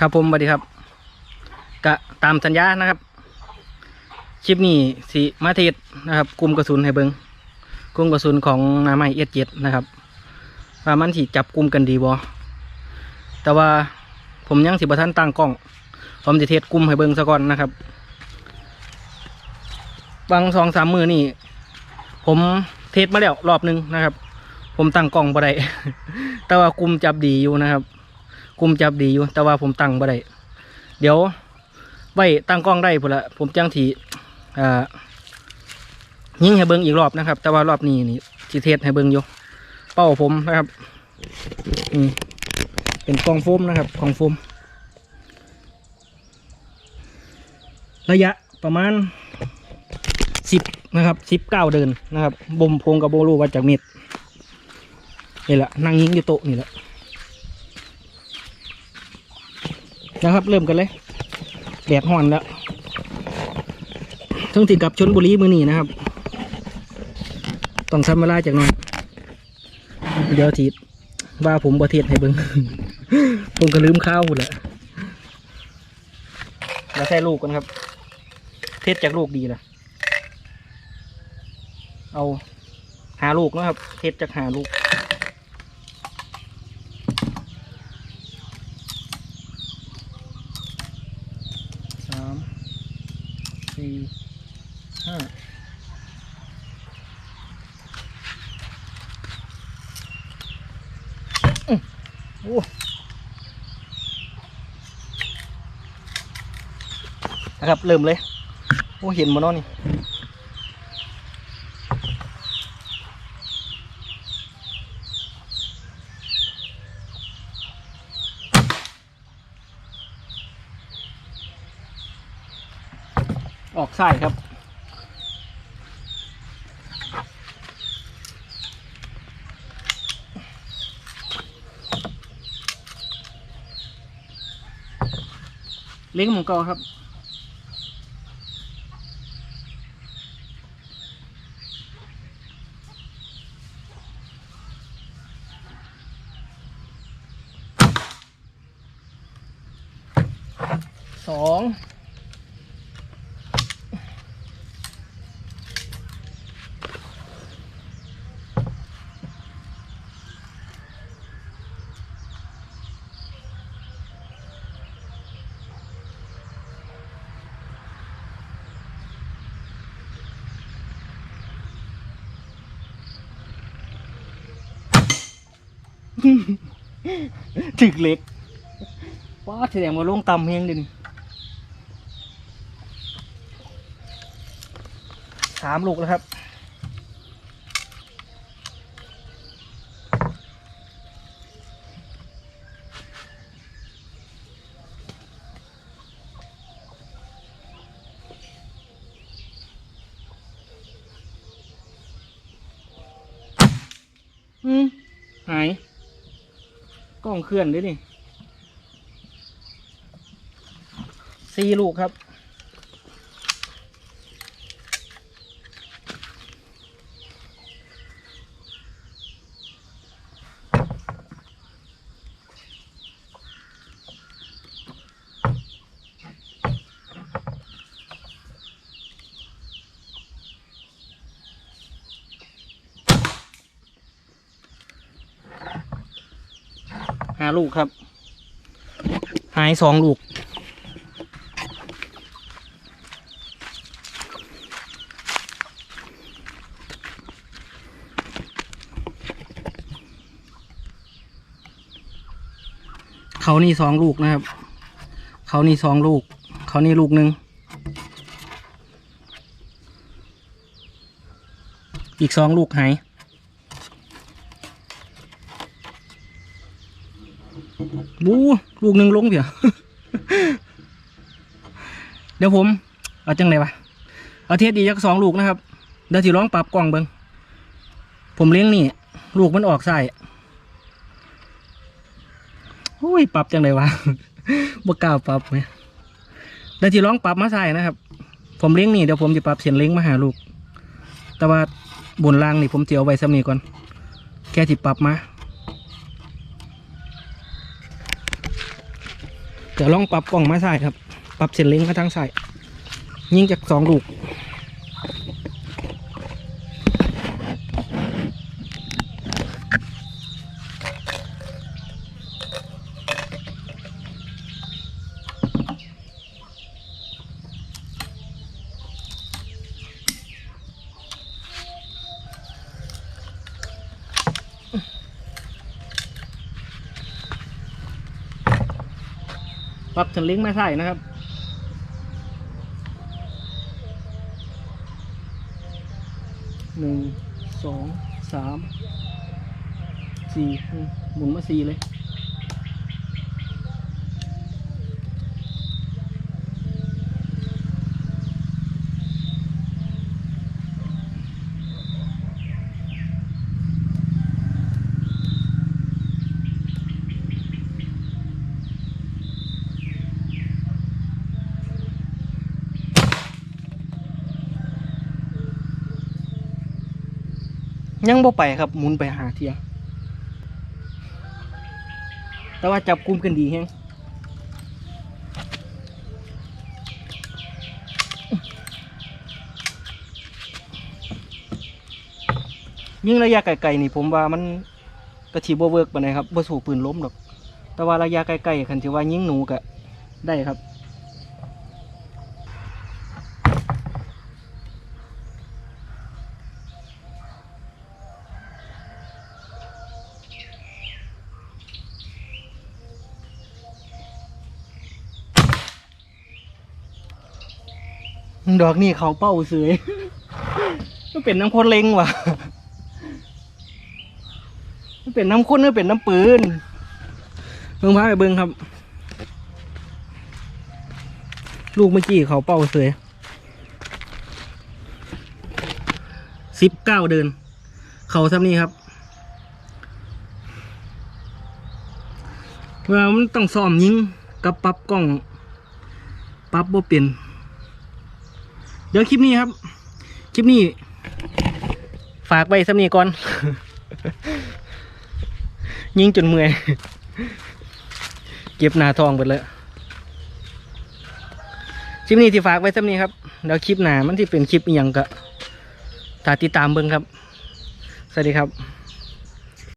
ครับผมสวัสดีครับกะตามสัญญานะครับ คลิปนี้สิมาเทศนะครับกลุ่มกระสุนให้เบิงกลุ่มกระสุนของนาไม้เอเจ็ดนะครับว่ามันสิจับกลุ่มกันดีบ่แต่ว่าผมยังสิบทันตั้งกล้อง ผมจะเทศกลุ่มให้เบิงซะก่อนนะครับ บางสองสามมือนี่ ผมเทศมาแล้วรอบหนึงนะครับ ผมตั้งกล้องบ่ได้แต่ว่ากลุ่มจับดีอยู่นะครับ กลุ่มจับดีอยู่ แต่ว่าผมตั้งบ่ได้เดี๋ยวไว้ตั้งกล้องได้พุ่นละผมจังทีอ่ายิงให้เบิ่งอีกรอบนะครับ แต่ว่ารอบนี้นี่สิเทศให้เบิ่งอยู่เป้าผมนะครับนี่เป็นกล่องโฟมนะครับกล่องโฟม ระยะประมาณสิบนะครับสิบเก้าเดินนะครับบ่มพงกับโบรูว่าจากเม็ดนี่แหละนั่งยิงอยู่โต๊ะนี่แหละ นะครับ เริ่มกันเลยแดดห่อนแล้วทั้งติดกับชนบุรีมือนีนะครับ ต้องทำเวลาจากนั้นเดี๋ยวทีว่าผมประเทศให้เบิงผมก็ลืมข้าวหมดแหละแล้วใส่ลูกกันครับ เทศจากลูกดีละเอาหาลูกนะครับ เทศจากหาลูก สามสี่ห้าอื้อ โอ้นะครับเริ่มเลย โอ้เห็นมดเนาะนี่ออกซ้ายครับ เลี้ยงหมูกรอครับ สอง ถึกเล็กว้าแสดงว่าลงต่ำเฮงเดินี่สามลูกแล้วครับอืมหาย กล้องเคลื่อนด้วยนี่สี่ลูกครับาลูกครับ หายสองลูก เขานี่สองลูกนะครับ เขานี่สองลูก เขานี่ลูกหนึ่งอีกสองลูกหาย บูลูกหนึ่งลงเดี๋ยวเดี๋ยวผม เอาจังไหนวะเอาเทียดดีจักสองลูกนะครับเดี๋ยวที่ร้องปรับกล่องเบิงผมเลี้ยงนี่ ลูกมันออกใส่โอ้ยปรับจังไหนวะบ่กล้าปรับไหมเดี๋ยวที่ร้องปรับมาใส่นะครับ ผมเลี้ยงนี่เดี๋ยวผมจะปรับเสียนเลี้ยงมาหาลูก แต่ว่าบนล่างนี่ผมเจียวไว้ซ้ำนี่ก่อน แค่ที่ปรับมา เดี๋ยวลองปรับกล่องมาใส่ครับ ปรับเส้นเล็งมาทางใส่ยิงจากสองลูก ปรับฉันลิงมาใส่นะครับ หนึ่ง สอง สาม สี่ หมุนมาสี่เลย ยังบ่ไปครับหมุนไปหาเทียแต่ว่าจับกลุ่มกันดีแฮงยิ่งระยะไกลๆนี่ผมว่ามันกระชีบ่เวิร์กปานใดครับบ่สู้ปืนล้มดอก แต่ว่าระยะไกลๆคันที่ว่ายิงหนูก็ได้ครับ ดอกนี่เขาเป้าเสยมันเป็นน้ำคนเล็งว่ะมันเป็นน้ำข้นหรือเป็นน้ำปืนเบิ่งพาไปเบิ่งครับ ลูกเมื่อกี้เขาเป้าเสยสิบเก้าเดิน เขาซ้ำนี้ครับเวลามันต้องซ้อมยิงกับปรับกล้องปรับบ่เป็น เดี๋ยวคลิปนี้ครับ คลิปนี้ ฝากไปสำนีก่อน ยิงจนเมื่อย เก็บหนาทองไปเลยคลิปนี้ที่ฝากไว้สำนีครับ เดี๋ยวคลิปหนามันที่เป็นคลิปอหย่างก็ถ้าติดตามเบิ้งครับ สวัสดีครับ